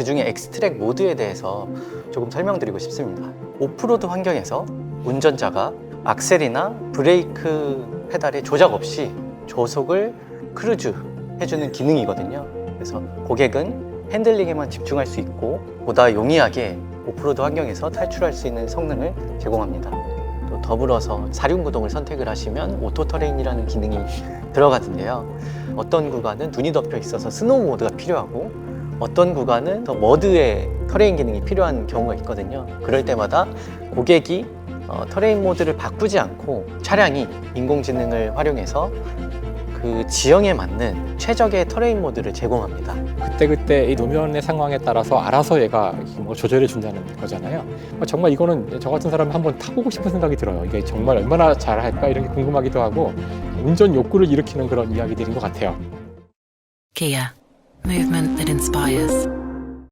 그 중에 엑스트랙 모드에 대해서 조금 설명드리고 싶습니다. 오프로드 환경에서 운전자가 악셀이나 브레이크 페달의 조작 없이 조속을 크루즈 해주는 기능이거든요. 그래서 고객은 핸들링에만 집중할 수 있고 보다 용이하게 오프로드 환경에서 탈출할 수 있는 성능을 제공합니다. 또 더불어서 사륜구동을 선택을 하시면 오토 터레인이라는 기능이 들어가는데요. 어떤 구간은 눈이 덮여 있어서 스노우 모드가 필요하고 어떤 구간은 더 머드의 터레인 기능이 필요한 경우가 있거든요. 그럴 때마다 고객이 어, 터레인 모드를 바꾸지 않고 차량이 인공지능을 활용해서 그 지형에 맞는 최적의 터레인 모드를 제공합니다. 그때그때 이 노면의 상황에 따라서 알아서 얘가 뭐 조절해 준다는 거잖아요. 뭐 정말 이거는 저 같은 사람은 한번 타보고 싶은 생각이 들어요. 이게 정말 얼마나 잘할까 이런 게 궁금하기도 하고 운전 욕구를 일으키는 그런 이야기들인 것 같아요. Kia, movement that inspires.